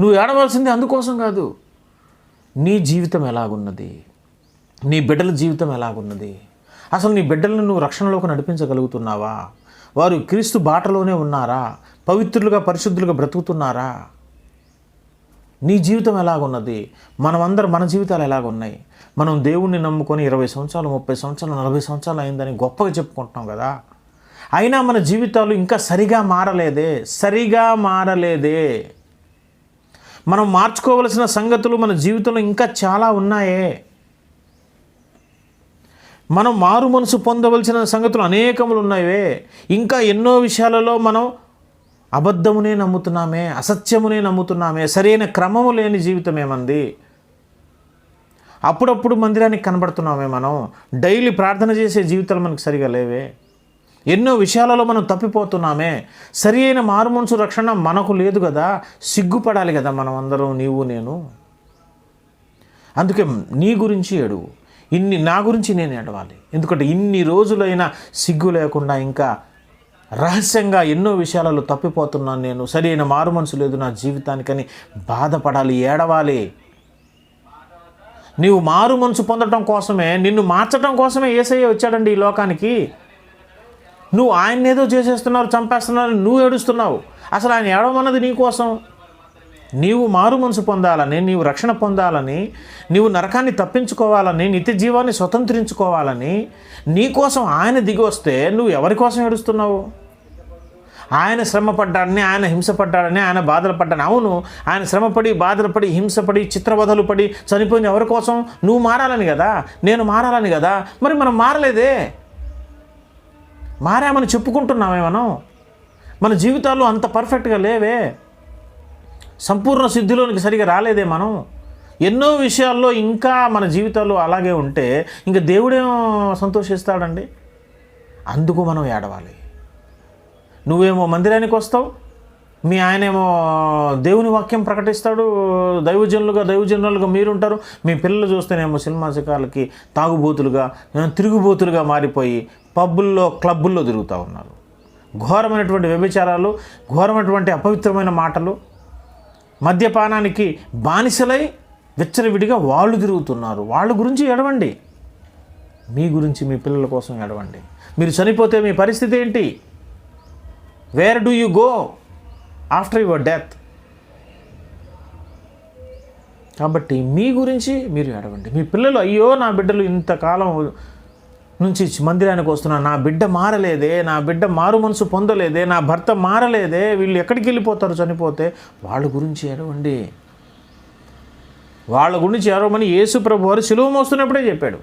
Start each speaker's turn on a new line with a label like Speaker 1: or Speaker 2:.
Speaker 1: నువ్వు ఏడవలసింది అందుకోసం కాదు. నీ జీవితం ఎలాగున్నది? నీ బిడ్డల జీవితం ఎలాగున్నది? అసలు నీ బిడ్డలను నువ్వు రక్షణలోకి నడిపించగలుగుతున్నావా? వారు క్రీస్తు బాటలోనే ఉన్నారా? పవిత్రులుగా పరిశుద్ధులుగా బ్రతుకుతున్నారా? నీ జీవితం ఎలాగున్నది? మనమందరం మన జీవితాలు ఎలాగున్నాయి? మనం దేవుణ్ణి నమ్ముకొని ఇరవై సంవత్సరాలు ముప్పై సంవత్సరాలు నలభై సంవత్సరాలు అయిందని గొప్పగా చెప్పుకుంటున్నాం కదా? అయినా మన జీవితాలు ఇంకా సరిగా మారలేదే? సరిగా మారలేదే? మనం మార్చుకోవలసిన సంగతులు మన జీవితంలో ఇంకా చాలా ఉన్నాయే. మనం మారు మనసు పొందవలసిన సంగతులు అనేకములు ఉన్నాయే. ఇంకా ఎన్నో విషయాలలో మనం అబద్ధమునే నమ్ముతున్నామే అసత్యమునే నమ్ముతున్నామే సరైన క్రమము లేని జీవితం ఏమంది అప్పుడప్పుడు మందిరానికి కనబడుతున్నామే మనం. డైలీ ప్రార్థన చేసే జీవితాలు మనకు సరిగా లేవే. ఎన్నో విషయాలలో మనం తప్పిపోతున్నామే. సరి అయిన మారుమనసు రక్షణ మనకు లేదు కదా. సిగ్గుపడాలి కదా మనం అందరం నీవు నేను. అందుకే నీ గురించి ఏడువు ఇన్ని నా గురించి నేను ఏడవాలి. ఎందుకంటే ఇన్ని రోజులైనా సిగ్గు లేకుండా ఇంకా రహస్యంగా ఎన్నో విషయాలలో తప్పిపోతున్నాను నేను. సరైన మారు మనసు లేదు నా జీవితానికని బాధపడాలి ఏడవాలి. నీవు మారు మనసు పొందటం కోసమే నిన్ను మార్చడం కోసమే ఏసయ్య వచ్చాడండి ఈ లోకానికి. నువ్వు ఆయన ఏదో చేసేస్తున్నారు చంపేస్తున్నారు నువ్వు ఏడుస్తున్నావు. అసలు ఆయన ఏడవమన్నది నీకోసం నీవు మారు మనసు పొందాలని నీవు రక్షణ పొందాలని నీవు నరకాన్ని తప్పించుకోవాలని నిత్య జీవాన్ని స్వతంత్రించుకోవాలని నీకోసం ఆయన దిగి వస్తే నువ్వు ఎవరి కోసం ఏడుస్తున్నావు? ఆయన శ్రమపడ్డాడని ఆయన హింసపడ్డాడని ఆయన బాధలు పడ్డాను అవును ఆయన శ్రమపడి బాధలు పడి హింసపడి చిత్రవధలు పడి చనిపోయిన ఎవరి కోసం? నువ్వు మారాలని కదా? నేను మారాలని కదా? మరి మనం మారలేదే. మారామని చెప్పుకుంటున్నామే మనం. మన జీవితాలు అంత పర్ఫెక్ట్గా లేవే. సంపూర్ణ సిద్ధిలోనికి సరిగా రాలేదే మనం. ఎన్నో విషయాల్లో ఇంకా మన జీవితాలు అలాగే ఉంటే ఇంకా దేవుడేం సంతోషిస్తాడండి? అందుకు మనం ఏడవాలి. నువ్వేమో మందిరానికి వస్తావు మీ ఆయనేమో దేవుని వాక్యం ప్రకటిస్తాడు దైవజనులుగా దైవజనులుగా మీరుంటారు. మీ పిల్లలు చూస్తేనేమో సినిమా శిఖాలకి తాగుబోతులుగా తిరుగుబోతులుగా మారిపోయి పబ్బుల్లో క్లబ్బుల్లో తిరుగుతూ ఉన్నారు. ఘోరమైనటువంటి వ్యభిచారాలు ఘోరమైనటువంటి అపవిత్రమైన మాటలు మద్యపానానికి బానిసలై విచ్చలవిడిగా వాళ్ళు తిరుగుతున్నారు. వాళ్ళ గురించి ఎడవండి మీ గురించి మీ పిల్లల కోసం ఎడవండి మీరు చనిపోతే మీ పరిస్థితి ఏంటి? Where do you go after your death. కాబట్టి మీ గురించి మీరు ఎడవండి మీ పిల్లలు అయ్యో నా బిడ్డలు ఇంతకాలం నుంచి మందిరానికి వస్తున్నా నా బిడ్డ మారలేదే నా బిడ్డ మారు మనసు పొందలేదే నా భర్త మారలేదే వీళ్ళు ఎక్కడికి వెళ్ళిపోతారు చనిపోతే వాళ్ళ గురించి ఎడవండి వాళ్ళ గురించి ఎడవమని యేసు ప్రభు వారు సిలువ మోస్తున్నప్పుడే చెప్పాడు.